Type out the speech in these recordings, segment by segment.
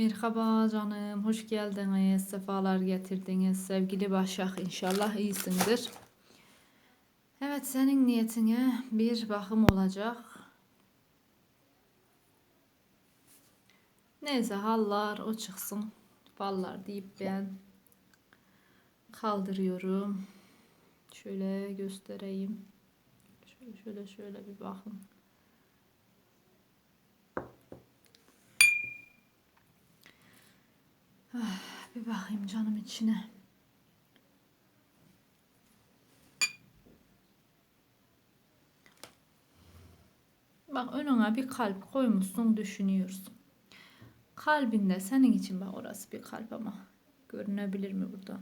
Merhaba canım, hoş geldiniz, sefalar getirdiniz. Sevgili Başak, inşallah iyisindir. Evet, senin niyetine bir bakım olacak. Neyse, hallar o çıksın. Fallar deyip ben kaldırıyorum. Şöyle göstereyim. Şöyle şöyle şöyle bir bakın. Bir bakayım canım içine. Bak önüne bir kalp koymuşsun düşünüyorsun. Kalbinde senin için bak orası bir kalp ama görünebilir mi burada?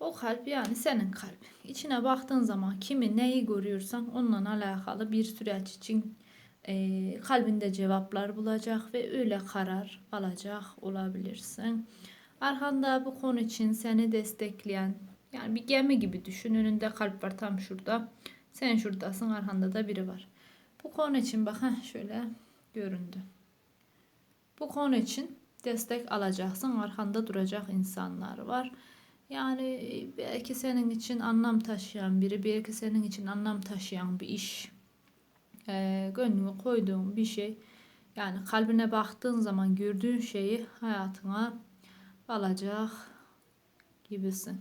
O kalp yani senin kalbin. İçine baktığın zaman kimi neyi görüyorsan onunla alakalı bir süreç için e, kalbinde cevaplar bulacak ve öyle karar alacak olabilirsin. Arkanda bu konu için seni destekleyen yani bir gemi gibi düşün. Önünde kalp var tam şurada. Sen şuradasın arkanda da biri var. Bu konu için bak heh, şöyle göründü. Bu konu için destek alacaksın. Arkanda duracak insanlar var. Yani belki senin için anlam taşıyan biri, belki senin için anlam taşıyan bir iş, e, gönlüne koyduğun bir şey. Yani kalbine baktığın zaman gördüğün şeyi hayatına alacak gibisin.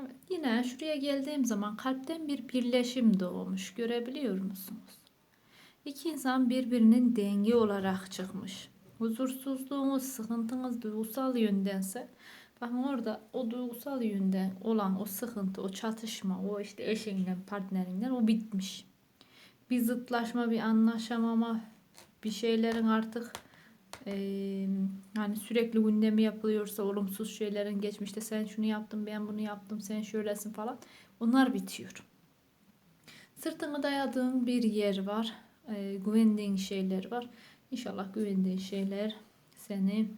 Evet, yine şuraya geldiğim zaman kalpten bir birleşim doğmuş. Görebiliyor musunuz? İki insan birbirinin denge olarak çıkmış. Huzursuzluğunuz, sıkıntınız duygusal yöndense bakın orada o duygusal yönden olan o sıkıntı, o çatışma, o işte eşinden, partnerinden o bitmiş. Bir zıtlaşma, bir anlaşamama, bir şeylerin artık e, yani sürekli gündemi yapılıyorsa olumsuz şeylerin geçmişte sen şunu yaptın ben bunu yaptım sen şöylesin falan onlar bitiyor. Sırtını dayadığın bir yer var. E, güvendiğin şeyler var. İnşallah güvendiğin şeyler seni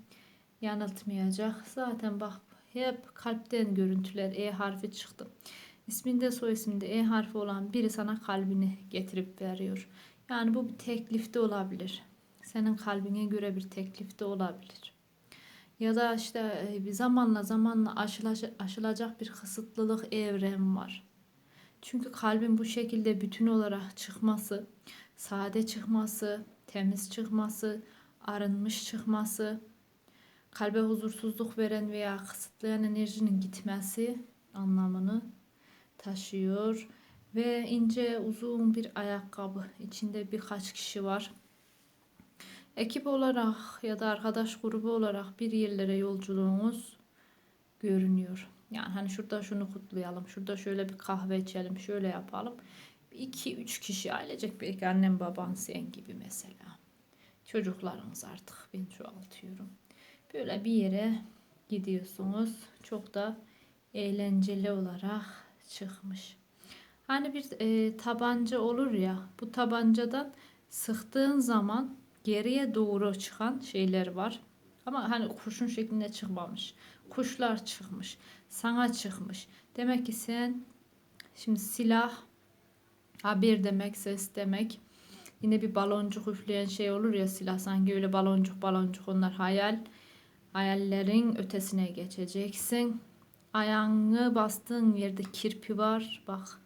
yanıltmayacak. Zaten bak hep kalpten görüntüler E harfi çıktı. İsminde soy isminde E harfi olan biri sana kalbini getirip veriyor. Yani bu bir teklifte olabilir senin kalbine göre bir teklif de olabilir. Ya da işte e, bir zamanla zamanla aşılacak bir kısıtlılık evren var. Çünkü kalbin bu şekilde bütün olarak çıkması, sade çıkması, temiz çıkması, arınmış çıkması, kalbe huzursuzluk veren veya kısıtlayan enerjinin gitmesi anlamını taşıyor ve ince uzun bir ayakkabı içinde birkaç kişi var ekip olarak ya da arkadaş grubu olarak bir yerlere yolculuğumuz görünüyor. Yani hani şurada şunu kutlayalım, şurada şöyle bir kahve içelim, şöyle yapalım. 2-3 kişi ailecek belki annem baban sen gibi mesela. Çocuklarınız artık ben çoğaltıyorum. Böyle bir yere gidiyorsunuz. Çok da eğlenceli olarak çıkmış. Hani bir e, tabanca olur ya bu tabancadan sıktığın zaman geriye doğru çıkan şeyler var. Ama hani kurşun şeklinde çıkmamış. Kuşlar çıkmış. Sana çıkmış. Demek ki sen şimdi silah haber demek, ses demek. Yine bir baloncuk üfleyen şey olur ya silah sanki öyle baloncuk baloncuk onlar hayal. Hayallerin ötesine geçeceksin. Ayağını bastığın yerde kirpi var. Bak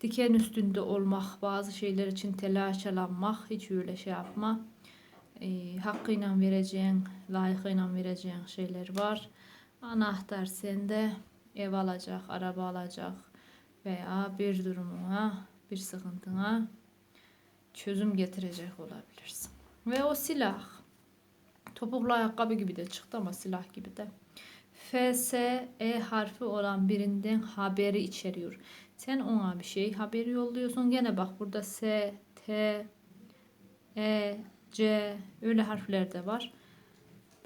diken üstünde olmak, bazı şeyler için telaşalanmak, hiç öyle şey yapma e, hakkıyla vereceğin, layıkıyla vereceğin şeyler var. Anahtar sende ev alacak, araba alacak veya bir durumuna, bir sıkıntına çözüm getirecek olabilirsin. Ve o silah topuklu ayakkabı gibi de çıktı ama silah gibi de. F, S, E harfi olan birinden haberi içeriyor. Sen ona bir şey haberi yolluyorsun. Gene bak burada S, T, E, C öyle harfler de var.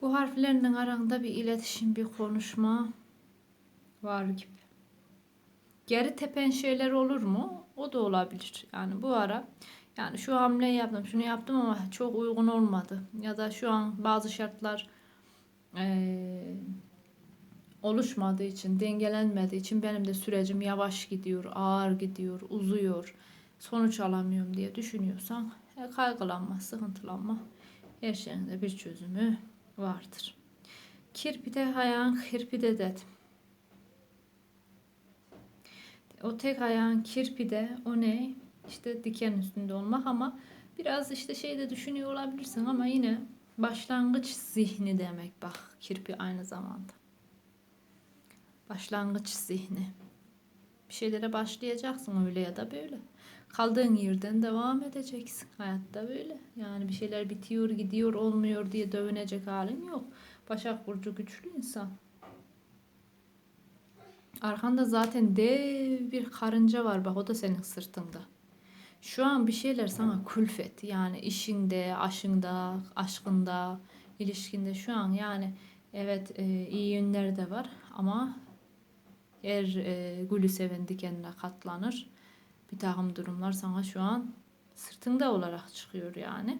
Bu harflerin arasında bir iletişim, bir konuşma var gibi. Geri tepen şeyler olur mu? O da olabilir. Yani bu ara yani şu hamleyi yaptım, şunu yaptım ama çok uygun olmadı. Ya da şu an bazı şartlar ee, oluşmadığı için, dengelenmediği için benim de sürecim yavaş gidiyor, ağır gidiyor, uzuyor, sonuç alamıyorum diye düşünüyorsan kaygılanma, sıkıntılanma Her şeyin de bir çözümü vardır. Kirpide hayağın kirpide dedim. O tek ayağın kirpide o ne? İşte diken üstünde olmak ama biraz işte şey de düşünüyor olabilirsin ama yine başlangıç zihni demek bak kirpi aynı zamanda. Başlangıç zihni. Bir şeylere başlayacaksın öyle ya da böyle. Kaldığın yerden devam edeceksin. Hayatta böyle. Yani bir şeyler bitiyor, gidiyor, olmuyor diye dövünecek halin yok. Başak Burcu güçlü insan. Arkanda zaten dev bir karınca var bak o da senin sırtında. Şu an bir şeyler sana külfet yani işinde, aşında, aşkında, ilişkinde şu an yani evet e, iyi yönleri de var ama her e, gülü seven dikenine katlanır. Bir takım durumlar sana şu an sırtında olarak çıkıyor yani.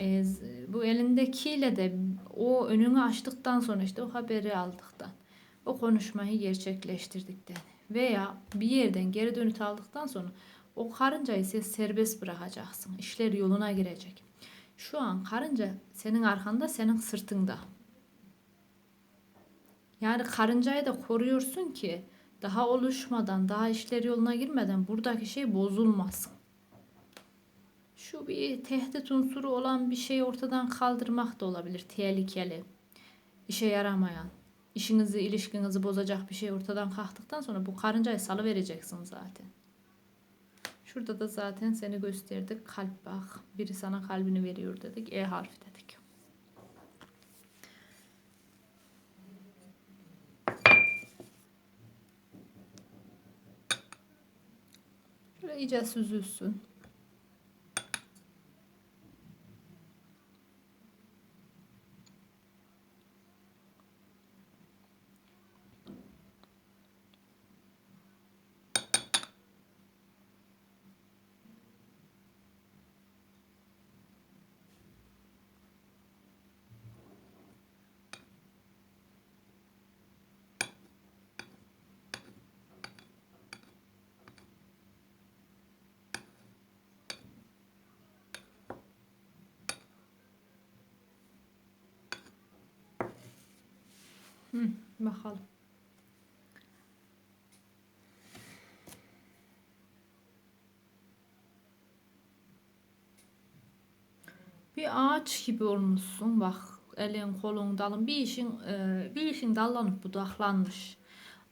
E, bu elindekiyle de o önünü açtıktan sonra işte o haberi aldıktan o konuşmayı gerçekleştirdikten veya bir yerden geri dönüt aldıktan sonra o karıncayı ise serbest bırakacaksın. İşler yoluna girecek. Şu an karınca senin arkanda, senin sırtında. Yani karıncayı da koruyorsun ki daha oluşmadan, daha işler yoluna girmeden buradaki şey bozulmasın. Şu bir tehdit unsuru olan bir şeyi ortadan kaldırmak da olabilir. Tehlikeli, işe yaramayan, işinizi, ilişkinizi bozacak bir şey ortadan kalktıktan sonra bu karıncayı salı vereceksin zaten. Şurada da zaten seni gösterdik. Kalp bak. Biri sana kalbini veriyor dedik. E harfi dedik. Şöyle iyice süzülsün. Bakalım. Bir ağaç gibi olmuşsun bak elin kolun dalın bir işin e, bir işin dallanıp budaklanmış.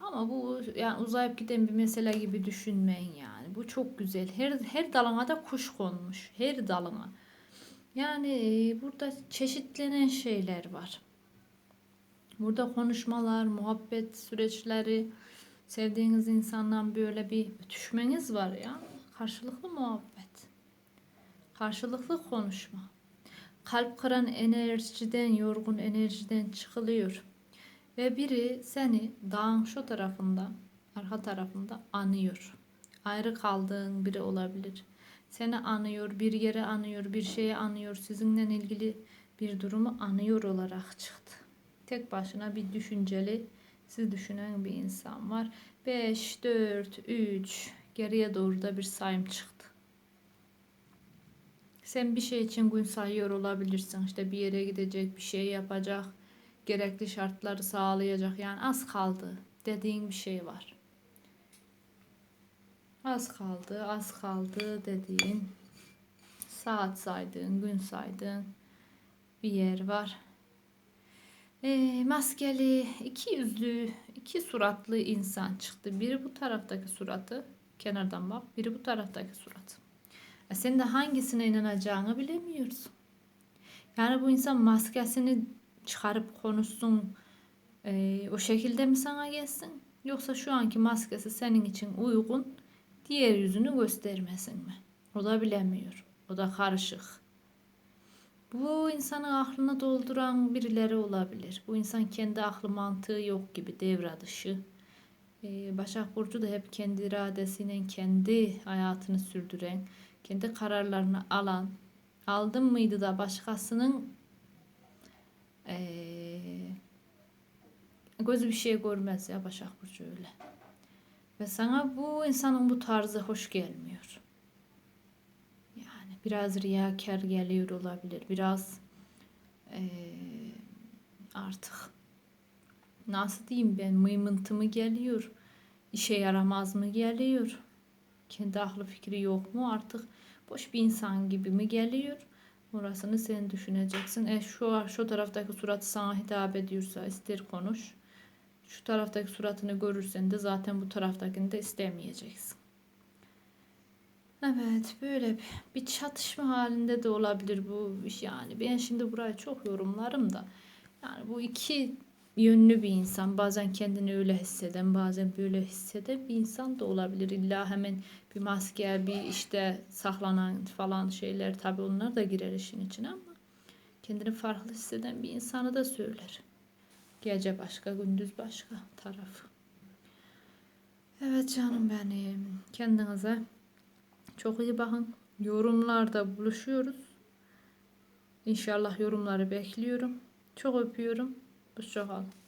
Ama bu yani uzayıp giden bir mesele gibi düşünmeyin yani. Bu çok güzel. Her her dalına da kuş konmuş. Her dalına. Yani e, burada çeşitlenen şeyler var. Burada konuşmalar, muhabbet süreçleri, sevdiğiniz insandan böyle bir ötüşmeniz var ya. Karşılıklı muhabbet. Karşılıklı konuşma. Kalp kıran enerjiden, yorgun enerjiden çıkılıyor. Ve biri seni dağın şu tarafında, arka tarafında anıyor. Ayrı kaldığın biri olabilir. Seni anıyor, bir yere anıyor, bir şeye anıyor, sizinle ilgili bir durumu anıyor olarak çıktı. Tek başına bir düşünceli, siz düşünen bir insan var. 5, 4, 3, geriye doğru da bir sayım çıktı. Sen bir şey için gün sayıyor olabilirsin. İşte bir yere gidecek, bir şey yapacak, gerekli şartları sağlayacak. Yani az kaldı dediğin bir şey var. Az kaldı, az kaldı dediğin, saat saydığın, gün saydığın bir yer var. E, maskeli, iki yüzlü, iki suratlı insan çıktı. Biri bu taraftaki suratı, kenardan bak, biri bu taraftaki suratı. E, sen de hangisine inanacağını bilemiyorsun. Yani bu insan maskesini çıkarıp konuşsun, e, o şekilde mi sana gelsin? Yoksa şu anki maskesi senin için uygun, diğer yüzünü göstermesin mi? O da bilemiyor. O da karışık. Bu insanın aklını dolduran birileri olabilir. Bu insan kendi aklı mantığı yok gibi devre dışı. Ee, Başak Burcu da hep kendi iradesiyle kendi hayatını sürdüren, kendi kararlarını alan, aldın mıydı da başkasının ee, gözü bir şey görmez ya Başak Burcu öyle. Ve sana bu insanın bu tarzı hoş gelmiyor biraz riyakar geliyor olabilir. Biraz Ee, artık nasıl diyeyim ben mıymıntı mı geliyor? İşe yaramaz mı geliyor? Kendi aklı fikri yok mu artık? Boş bir insan gibi mi geliyor? Orasını sen düşüneceksin. E şu şu taraftaki surat sana hitap ediyorsa ister konuş. Şu taraftaki suratını görürsen de zaten bu taraftakini de istemeyeceksin. Evet böyle bir, çatışma halinde de olabilir bu yani. Ben şimdi burayı çok yorumlarım da. Yani bu iki yönlü bir insan. Bazen kendini öyle hisseden, bazen böyle hisseden bir insan da olabilir. İlla hemen bir maske, bir işte saklanan falan şeyler tabii onlar da girer işin içine ama kendini farklı hisseden bir insanı da söyler. Gece başka, gündüz başka tarafı. Evet canım benim. Kendinize çok iyi bakın. Yorumlarda buluşuyoruz. İnşallah yorumları bekliyorum. Çok öpüyorum. Hoşçakalın.